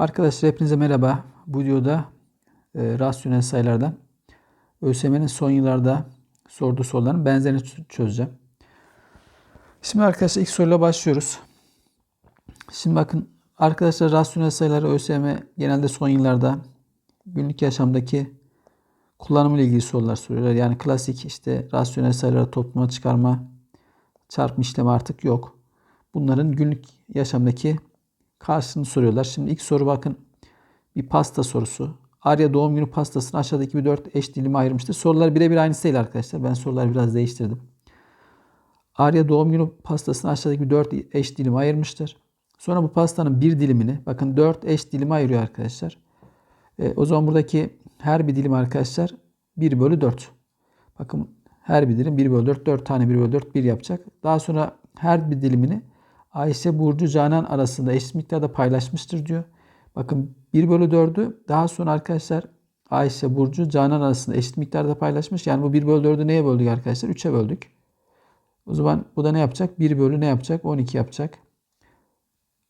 Arkadaşlar hepinize merhaba. Bu videoda e, rasyonel sayılardan ÖSYM'nin son yıllarda sorduğu soruların benzerini çözeceğim. Şimdi arkadaşlar ilk soruyla başlıyoruz. Şimdi bakın arkadaşlar rasyonel sayıları ÖSYM genelde son yıllarda günlük yaşamdaki kullanımıyla ilgili sorular soruyorlar. Yani klasik işte rasyonel sayıları topluma çıkarma, çarpma işlemi artık yok. Bunların günlük yaşamdaki karşılığını soruyorlar. Şimdi ilk soru bakın bir pasta sorusu. Arya doğum günü pastasını aşağıdaki bir dört eş dilime ayırmıştır. Sorular birebir aynısı değil arkadaşlar. Ben soruları biraz değiştirdim. Arya doğum günü pastasını aşağıdaki bir dört eş dilime ayırmıştır. Sonra bu pastanın bir dilimini bakın dört eş dilime ayırıyor arkadaşlar. E, o zaman buradaki her bir dilim arkadaşlar 1 bölü 4. Bakın her bir dilim 1 bölü 4. 4 tane 1 bölü 4 1 yapacak. Daha sonra her bir dilimini Ayşe, Burcu, Canan arasında eşit miktarda paylaşmıştır diyor. Bakın 1 bölü 4'ü daha sonra arkadaşlar Ayşe, Burcu, Canan arasında eşit miktarda paylaşmış. Yani bu 1 bölü 4'ü neye böldük arkadaşlar? 3'e böldük. O zaman bu da ne yapacak? 1 bölü ne yapacak? 12 yapacak.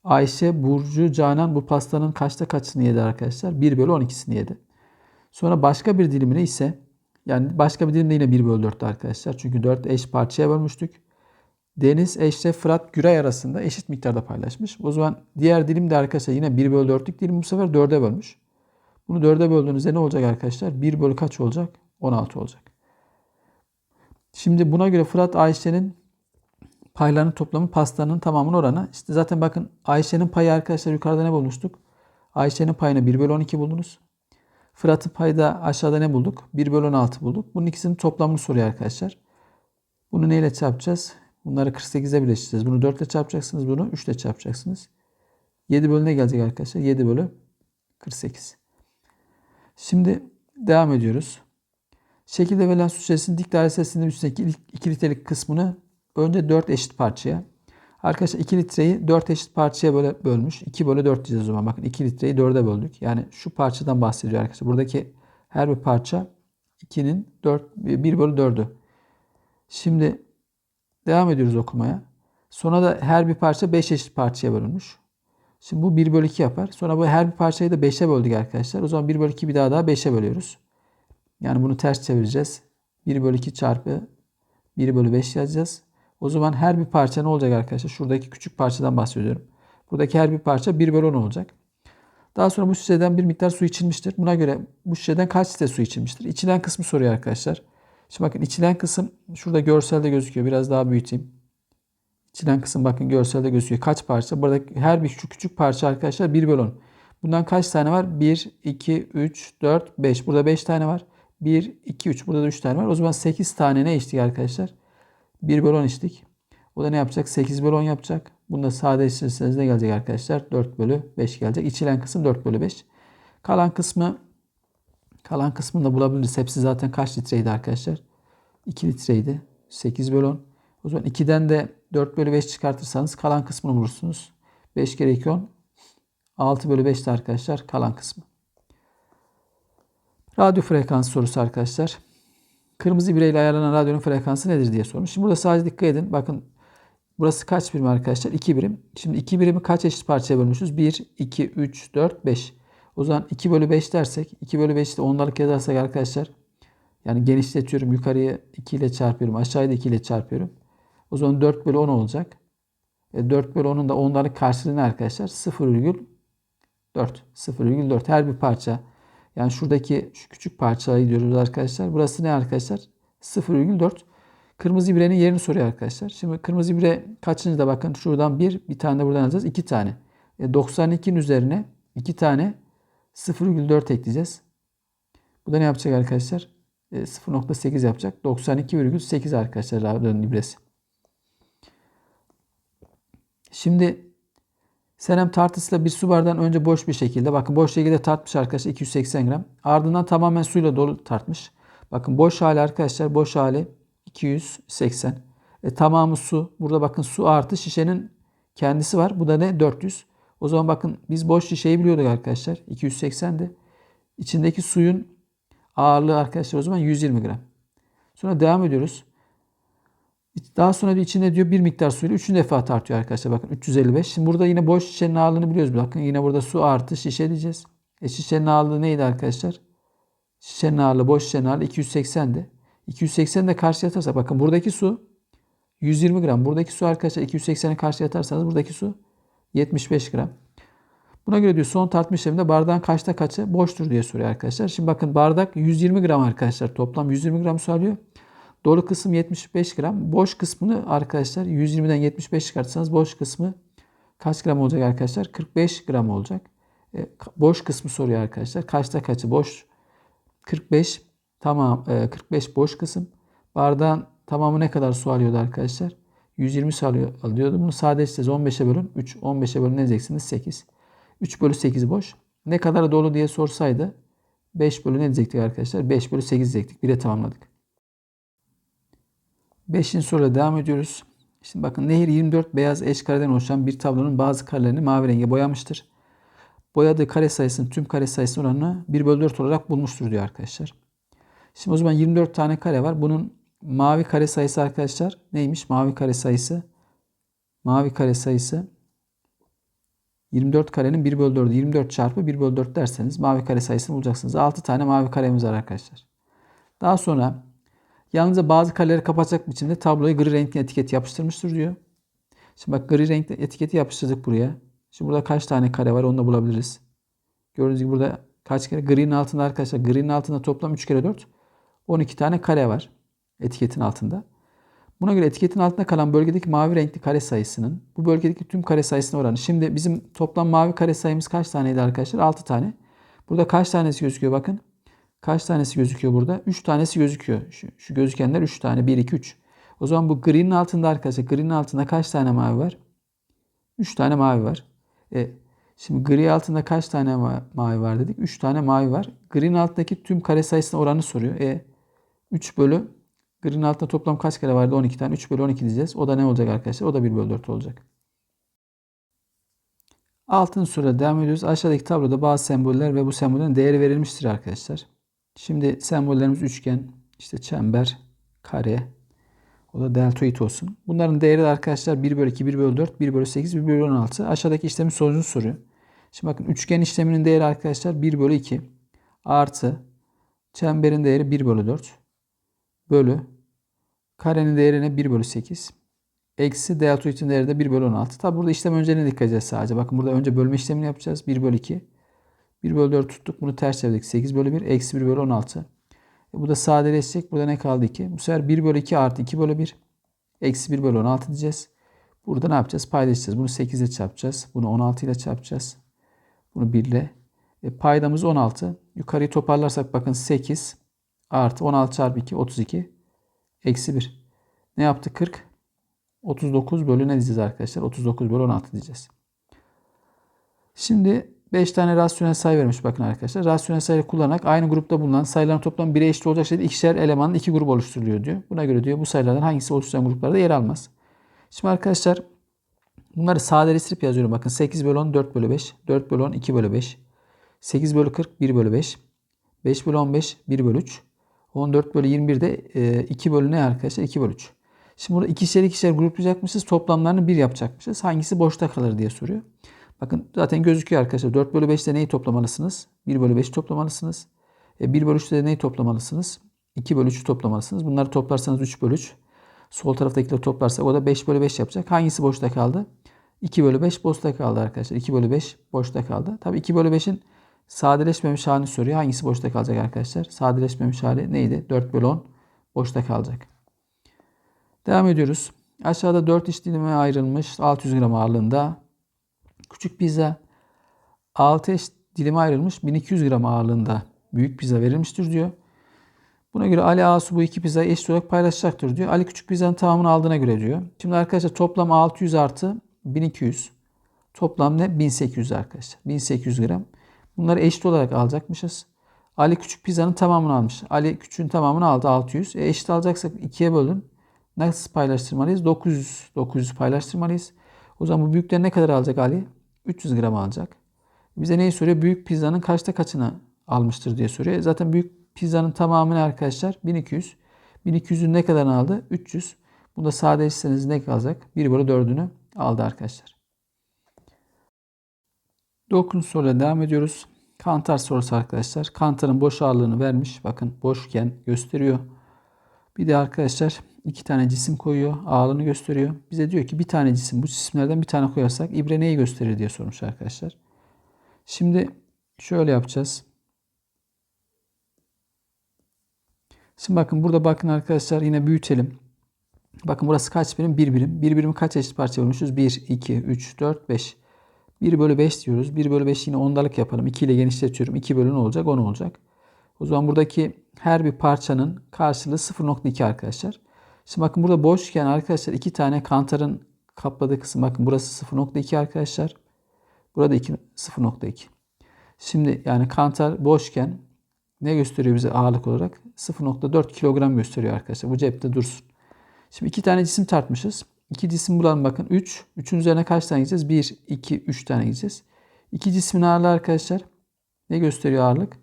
Ayşe, Burcu, Canan bu pastanın kaçta kaçını yedi arkadaşlar? 1 bölü 12'sini yedi. Sonra başka bir dilimine ise yani başka bir dilimde yine 1 bölü 4'tü arkadaşlar. Çünkü 4 eş parçaya bölmüştük. Deniz, Eşref, Fırat, Güray arasında eşit miktarda paylaşmış. O zaman diğer dilim de arkadaşlar yine 1 bölü 4'lük dilim bu sefer 4'e bölmüş. Bunu 4'e böldüğünüzde ne olacak arkadaşlar? 1 bölü kaç olacak? 16 olacak. Şimdi buna göre Fırat Ayşe'nin paylarının toplamı pastanın tamamının oranı. İşte zaten bakın Ayşe'nin payı arkadaşlar yukarıda ne bulmuştuk? Ayşe'nin payını 1 bölü 12 buldunuz. Fırat'ın payı da aşağıda ne bulduk? 1 bölü 16 bulduk. Bunun ikisinin toplamını soruyor arkadaşlar. Bunu neyle çarpacağız? Bunları 48'e birleştireceğiz. Bunu 4 ile çarpacaksınız. Bunu 3 ile çarpacaksınız. 7 bölü ne gelecek arkadaşlar? 7 bölü 48. Şimdi devam ediyoruz. Şekilde verilen su şişesinin dik dairesinin üstündeki ilk 2 litrelik kısmını önce 4 eşit parçaya. Arkadaşlar 2 litreyi 4 eşit parçaya böyle bölmüş. 2 bölü 4 diyeceğiz o zaman. Bakın 2 litreyi 4'e böldük. Yani şu parçadan bahsediyor arkadaşlar. Buradaki her bir parça 2'nin 4, 1 bölü 4'ü. Şimdi devam ediyoruz okumaya. Sonra da her bir parça 5 eşit parçaya bölünmüş. Şimdi bu 1 bölü 2 yapar. Sonra bu her bir parçayı da 5'e böldük arkadaşlar. O zaman 1 bölü 2 bir daha daha 5'e bölüyoruz. Yani bunu ters çevireceğiz. 1 bölü 2 çarpı 1 bölü 5 yazacağız. O zaman her bir parça ne olacak arkadaşlar? Şuradaki küçük parçadan bahsediyorum. Buradaki her bir parça 1 bölü 10 olacak. Daha sonra bu şişeden bir miktar su içilmiştir. Buna göre bu şişeden kaç litre su içilmiştir? İçilen kısmı soruyor arkadaşlar. Şimdi bakın içilen kısım şurada görselde gözüküyor. Biraz daha büyüteyim. İçilen kısım bakın görselde gözüküyor. Kaç parça? Burada her bir küçük küçük parça arkadaşlar 1 bölü 10. Bundan kaç tane var? 1, 2, 3, 4, 5. Burada 5 tane var. 1, 2, 3. Burada da 3 tane var. O zaman 8 tane ne içtik arkadaşlar? 1 bölü 10 içtik. O da ne yapacak? 8 bölü 10 yapacak. Bunu da sadeleştirirseniz ne gelecek arkadaşlar? 4 bölü 5 gelecek. İçilen kısım 4 bölü 5. Kalan kısmı kalan kısmını da bulabiliriz. Hepsi zaten kaç litreydi arkadaşlar? 2 litreydi. 8 bölü 10. O zaman 2'den de 4 bölü 5 çıkartırsanız kalan kısmını bulursunuz. 5 kere 2 10. 6 bölü 5 de arkadaşlar kalan kısmı. Radyo frekans sorusu arkadaşlar. Kırmızı bireyle ayarlanan radyonun frekansı nedir diye sormuş. Şimdi burada sadece dikkat edin. Bakın burası kaç birim arkadaşlar? 2 birim. Şimdi 2 birimi kaç eşit parçaya bölmüşüz? 1, 2, 3, 4, 5. O zaman 2 bölü 5 dersek 2 bölü 5 de ondalık yazarsak arkadaşlar yani genişletiyorum. Yukarıya 2 ile çarpıyorum. Aşağıya da 2 ile çarpıyorum. O zaman 4 bölü 10 olacak. E 4 bölü 10'un da ondalık karşılığı ne arkadaşlar? 0,4. 0,4. Her bir parça. Yani şuradaki şu küçük parçayı diyoruz arkadaşlar. Burası ne arkadaşlar? 0,4. Kırmızı birenin yerini soruyor arkadaşlar. Şimdi kırmızı bire kaçıncı da bakın şuradan bir, bir tane de buradan alacağız. 2 tane. E 92'nin üzerine 2 tane 0,4 ekleyeceğiz. Bu da ne yapacak arkadaşlar? 0.8 yapacak. 92,8 arkadaşlar radyonun ibresi. Şimdi Senem tartısıyla bir su bardağın önce boş bir şekilde bakın boş şekilde tartmış arkadaşlar 280 gram. Ardından tamamen suyla dolu tartmış. Bakın boş hali arkadaşlar boş hali 280. E, tamamı su. Burada bakın su artı şişenin kendisi var. Bu da ne? 400. O zaman bakın biz boş şişeyi biliyorduk arkadaşlar. 280'di. İçindeki suyun ağırlığı arkadaşlar o zaman 120 gram. Sonra devam ediyoruz. Daha sonra diyor içinde diyor bir miktar suyla üçüncü defa tartıyor arkadaşlar. Bakın 355. Şimdi burada yine boş şişenin ağırlığını biliyoruz. Bakın yine burada su artı şişe diyeceğiz. E şişenin ağırlığı neydi arkadaşlar? Şişenin ağırlığı boş şişenin ağırlığı 280'di. 280 de karşıya atarsak bakın buradaki su 120 gram. Buradaki su arkadaşlar 280'e karşıya atarsanız buradaki su 75 gram. Buna göre diyor son tartma işleminde bardağın kaçta kaçı boştur diye soruyor arkadaşlar. Şimdi bakın bardak 120 gram arkadaşlar. Toplam 120 gram su alıyor. Dolu kısım 75 gram. Boş kısmını arkadaşlar 120'den 75 çıkartırsanız boş kısmı kaç gram olacak arkadaşlar? 45 gram olacak. E, boş kısmı soruyor arkadaşlar. Kaçta kaçı boş? 45 tamam e, 45 boş kısım. Bardağın tamamı ne kadar su alıyordu arkadaşlar? 120 su alıyor, alıyordu. Bunu sadeleştireceğiz. 15'e bölün 3. 15'e bölün ne diyeceksiniz? 8. 3 bölü 8 boş. Ne kadar dolu diye sorsaydı 5 bölü ne diyecektik arkadaşlar? 5 bölü 8 diyecektik. 1'e tamamladık. 5. soruyla devam ediyoruz. Şimdi bakın nehir 24 beyaz eş kareden oluşan bir tablonun bazı karelerini mavi renge boyamıştır. Boyadığı kare sayısının tüm kare sayısı oranını 1 bölü 4 olarak bulmuştur diyor arkadaşlar. Şimdi o zaman 24 tane kare var. Bunun mavi kare sayısı arkadaşlar neymiş? Mavi kare sayısı mavi kare sayısı 24 karenin 1 bölü 4'ü 24 çarpı 1 bölü 4 derseniz mavi kare sayısını bulacaksınız. 6 tane mavi karemiz var arkadaşlar. Daha sonra yalnızca bazı kareleri kapatacak biçimde tabloya gri renkli etiket yapıştırmıştır diyor. Şimdi bak gri renkli etiketi yapıştırdık buraya. Şimdi burada kaç tane kare var onu da bulabiliriz. Gördüğünüz gibi burada kaç kere? Gri'nin altında arkadaşlar. Gri'nin altında toplam 3 kere 4. 12 tane kare var etiketin altında. Buna göre etiketin altında kalan bölgedeki mavi renkli kare sayısının bu bölgedeki tüm kare sayısına oranı. Şimdi bizim toplam mavi kare sayımız kaç taneydi arkadaşlar? 6 tane. Burada kaç tanesi gözüküyor bakın. Kaç tanesi gözüküyor burada? 3 tanesi gözüküyor. Şu, şu gözükenler 3 tane. 1, 2, 3. O zaman bu green'in altında arkadaşlar. Green'in altında kaç tane mavi var? 3 tane mavi var. E, şimdi gri altında kaç tane mavi var dedik? 3 tane mavi var. Green altındaki tüm kare sayısına oranı soruyor. E, 3 bölü Green altında toplam kaç kare vardı? 12 tane. 3 bölü 12 diyeceğiz. O da ne olacak arkadaşlar? O da 1 bölü 4 olacak. Altın soruya devam ediyoruz. Aşağıdaki tabloda bazı semboller ve bu sembollerin değeri verilmiştir arkadaşlar. Şimdi sembollerimiz üçgen, işte çember, kare, o da deltoid olsun. Bunların değeri de arkadaşlar 1 bölü 2, 1 bölü 4, 1 bölü 8, 1 bölü 16. Aşağıdaki işlemin sonucunu soruyor. Şimdi bakın üçgen işleminin değeri arkadaşlar 1 bölü 2 artı çemberin değeri 1 bölü 4 bölü karenin değerine 1 bölü 8 eksi deltoidin değeri de 1 bölü 16. Tabi burada işlem önceliğine dikkat edeceğiz sadece. Bakın burada önce bölme işlemini yapacağız. 1 bölü 2. 1 bölü 4 tuttuk. Bunu ters çevirdik. 8 bölü 1 eksi 1 bölü 16. E bu da sadeleşecek. Burada ne kaldı 2? Bu sefer 1 bölü 2 artı 2 bölü 1 eksi 1 bölü 16 diyeceğiz. Burada ne yapacağız? Paylaşacağız. Bunu 8 ile çarpacağız. Bunu 16 ile çarpacağız. Bunu 1 ile. E, paydamız 16. Yukarıyı toparlarsak bakın 8 artı 16 çarpı 2 32 eksi 1. Ne yaptı? 40. 39 bölü ne diyeceğiz arkadaşlar? 39 bölü 16 diyeceğiz. Şimdi 5 tane rasyonel sayı vermiş bakın arkadaşlar. Rasyonel sayı kullanarak aynı grupta bulunan sayıların toplam 1'e eşit olacak şekilde ikişer elemanın iki grup oluşturuluyor diyor. Buna göre diyor bu sayılardan hangisi oluşturan gruplarda yer almaz. Şimdi arkadaşlar bunları sadeleştirip yazıyorum. Bakın 8 bölü 10 4 bölü 5. 4 bölü 10 2 bölü 5. 8 bölü 40 1 bölü 5. 5 bölü 15 1 bölü 3. 14 bölü 21 de 2 bölü ne arkadaşlar? 2 bölü 3. Şimdi burada ikişer ikişer gruplayacakmışız. Toplamlarını 1 yapacakmışız. Hangisi boşta kalır diye soruyor. Bakın zaten gözüküyor arkadaşlar. 4 bölü 5'te neyi toplamalısınız? 1 bölü 5 toplamalısınız. E 1 bölü 3'te neyi toplamalısınız? 2 bölü 3'ü toplamalısınız. Bunları toplarsanız 3 bölü 3. Sol taraftakileri toplarsak o da 5 bölü 5 yapacak. Hangisi boşta kaldı? 2 bölü 5 boşta kaldı arkadaşlar. 2 bölü 5 boşta kaldı. Tabi 2 bölü 5'in sadeleşmemiş halini soruyor. Hangisi boşta kalacak arkadaşlar? Sadeleşmemiş hali neydi? 4 bölü 10 boşta kalacak. Devam ediyoruz. Aşağıda 4 iş dilime ayrılmış 600 gram ağırlığında küçük pizza 6 eş dilime ayrılmış 1200 gram ağırlığında büyük pizza verilmiştir diyor. Buna göre Ali Asu bu iki pizzayı eşit olarak paylaşacaktır diyor. Ali küçük pizzanın tamamını aldığına göre diyor. Şimdi arkadaşlar toplam 600 artı 1200. Toplam ne? 1800 arkadaşlar. 1800 gram. Bunları eşit olarak alacakmışız. Ali küçük pizzanın tamamını almış. Ali küçüğün tamamını aldı 600. E eşit alacaksak 2'ye bölün. Nasıl paylaştırmalıyız? 900. 900 paylaştırmalıyız. O zaman bu büyükler ne kadar alacak Ali? 300 gram alacak. Bize neyi soruyor? Büyük pizzanın kaçta kaçını almıştır diye soruyor. Zaten büyük pizzanın tamamını arkadaşlar 1200. 1200'ün ne kadarını aldı? 300. Bunda sadeleştirseniz ne kalacak? 1 bölü 4'ünü aldı arkadaşlar. 9. soruyla devam ediyoruz. Kantar sorusu arkadaşlar. Kantarın boş ağırlığını vermiş. Bakın boşken gösteriyor. Bir de arkadaşlar iki tane cisim koyuyor. Ağırlığını gösteriyor. Bize diyor ki bir tane cisim bu cisimlerden bir tane koyarsak ibre neyi gösterir diye sormuş arkadaşlar. Şimdi şöyle yapacağız. Şimdi bakın burada bakın arkadaşlar yine büyütelim. Bakın burası kaç birim? 1 birim. 1 birimi kaç eşit parça bölmüşüz? 1, 2, 3, 4, 5. 1 bölü 5 diyoruz. 1 bölü 5 yine ondalık yapalım. 2 ile genişletiyorum. 2 bölü ne olacak? 10 olacak. O zaman buradaki her bir parçanın karşılığı 0.2 arkadaşlar. Şimdi bakın burada boşken arkadaşlar iki tane kantarın kapladığı kısım bakın burası 0.2 arkadaşlar. Burada 0.2. Şimdi yani kantar boşken ne gösteriyor bize ağırlık olarak? 0.4 kilogram gösteriyor arkadaşlar. Bu cepte dursun. Şimdi iki tane cisim tartmışız. İki cisim bulalım bakın 3. 3'ün üzerine kaç tane gideceğiz? 1, 2, 3 tane gideceğiz. İki cismin ağırlığı arkadaşlar ne gösteriyor ağırlık?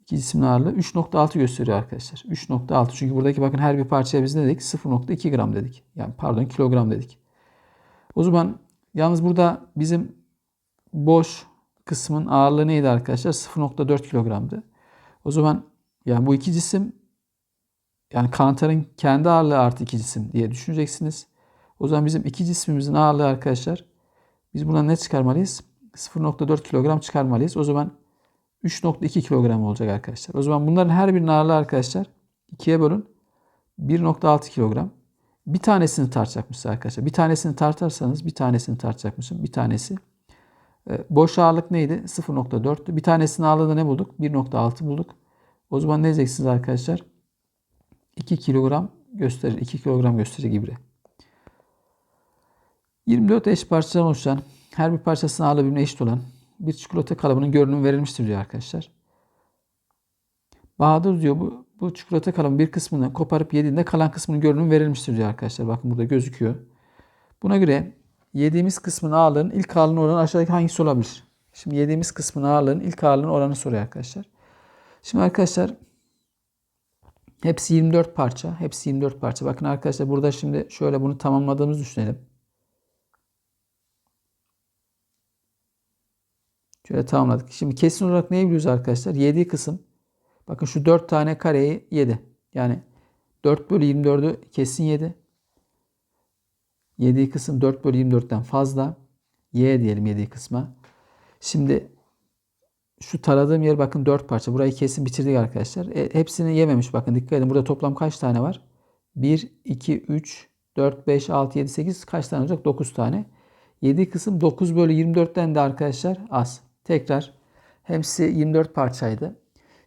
İki cismin ağırlığı 3.6 gösteriyor arkadaşlar. 3.6 çünkü buradaki bakın her bir parçaya biz ne dedik? 0.2 gram dedik. Yani pardon kilogram dedik. O zaman yalnız burada bizim boş kısmın ağırlığı neydi arkadaşlar? 0.4 kilogramdı. O zaman yani bu iki cisim yani kantarın kendi ağırlığı artı iki cisim diye düşüneceksiniz. O zaman bizim iki cismimizin ağırlığı arkadaşlar biz buradan ne çıkarmalıyız? 0.4 kilogram çıkarmalıyız. O zaman 3.2 kilogram olacak arkadaşlar. O zaman bunların her birinin ağırlığı arkadaşlar 2'ye bölün 1.6 kilogram. Bir tanesini tartacakmışız arkadaşlar. Bir tanesini tartarsanız bir tanesini tartacakmışım. Bir tanesi. E, boş ağırlık neydi? 0.4'tü. Bir tanesinin ağırlığında ne bulduk? 1.6 bulduk. O zaman ne diyeceksiniz arkadaşlar? 2 kilogram gösterir. 2 kilogram gösterecek ibre. 24 eş parçadan oluşan her bir parçasının ağırlığı birbirine eşit olan bir çikolata kalıbının görünümü verilmiştir diyor arkadaşlar. Bahadır diyor bu, bu çikolata kalıbının bir kısmını koparıp yediğinde kalan kısmının görünümü verilmiştir diyor arkadaşlar. Bakın burada gözüküyor. Buna göre yediğimiz kısmın ağırlığının ilk ağırlığının oranı aşağıdaki hangisi olabilir? Şimdi yediğimiz kısmın ağırlığının ilk ağırlığının oranı soruyor arkadaşlar. Şimdi arkadaşlar hepsi 24 parça. Hepsi 24 parça. Bakın arkadaşlar burada şimdi şöyle bunu tamamladığımızı düşünelim. Şöyle tamamladık. Şimdi kesin olarak neyi biliyoruz arkadaşlar? Yediği kısım. Bakın şu 4 tane kareyi yedi. Yani 4 bölü 24'ü kesin yedi. Yediği kısım 4 bölü 24'ten fazla. Y diyelim yediği kısma. Şimdi şu taradığım yer bakın 4 parça. Burayı kesin bitirdik arkadaşlar. E, hepsini yememiş bakın dikkat edin. Burada toplam kaç tane var? 1, 2, 3, 4, 5, 6, 7, 8 kaç tane olacak? 9 tane. Yediği kısım 9 bölü 24'ten de arkadaşlar az. Tekrar hepsi 24 parçaydı.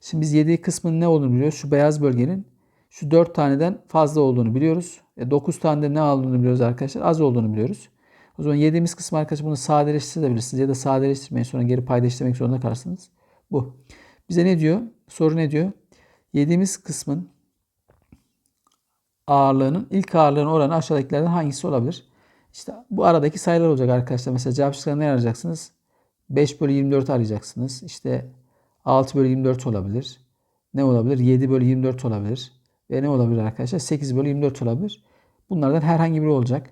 Şimdi biz yediği kısmın ne olduğunu biliyoruz. Şu beyaz bölgenin şu 4 taneden fazla olduğunu biliyoruz. E 9 tane de ne olduğunu biliyoruz arkadaşlar. Az olduğunu biliyoruz. O zaman yediğimiz kısmı arkadaşlar bunu sadeleştirebilirsiniz ya da sadeleştirmeyin sonra geri payda işlemek zorunda kalırsınız. Bu. Bize ne diyor? Soru ne diyor? Yediğimiz kısmın ağırlığının ilk ağırlığının oranı aşağıdakilerden hangisi olabilir? İşte bu aradaki sayılar olacak arkadaşlar. Mesela cevap şıklarını ne arayacaksınız? 5 bölü 24 arayacaksınız. İşte 6 bölü 24 olabilir. Ne olabilir? 7 bölü 24 olabilir. Ve ne olabilir arkadaşlar? 8 bölü 24 olabilir. Bunlardan herhangi biri olacak.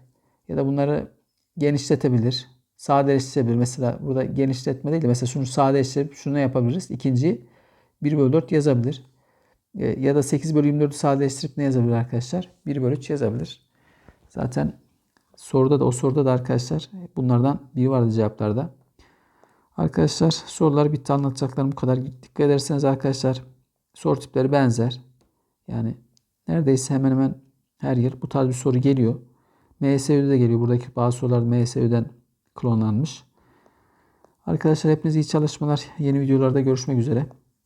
Ya da bunları genişletebilir. Sadeleştirebilir. Mesela burada genişletme değil de mesela şunu sadeleştirip şunu yapabiliriz. İkinciyi 1 bölü 4 yazabilir. E, ya da 8 bölü 24'ü sadeleştirip ne yazabilir arkadaşlar? 1 bölü 3 yazabilir. Zaten soruda da o soruda da arkadaşlar bunlardan biri vardı cevaplarda. Arkadaşlar sorular bitti anlatacaklarım bu kadar. Dikkat ederseniz arkadaşlar soru tipleri benzer. Yani neredeyse hemen hemen her yer bu tarz bir soru geliyor. MSÜ'de de geliyor. Buradaki bazı sorular MSÜ'den klonlanmış. Arkadaşlar hepinize iyi çalışmalar. Yeni videolarda görüşmek üzere.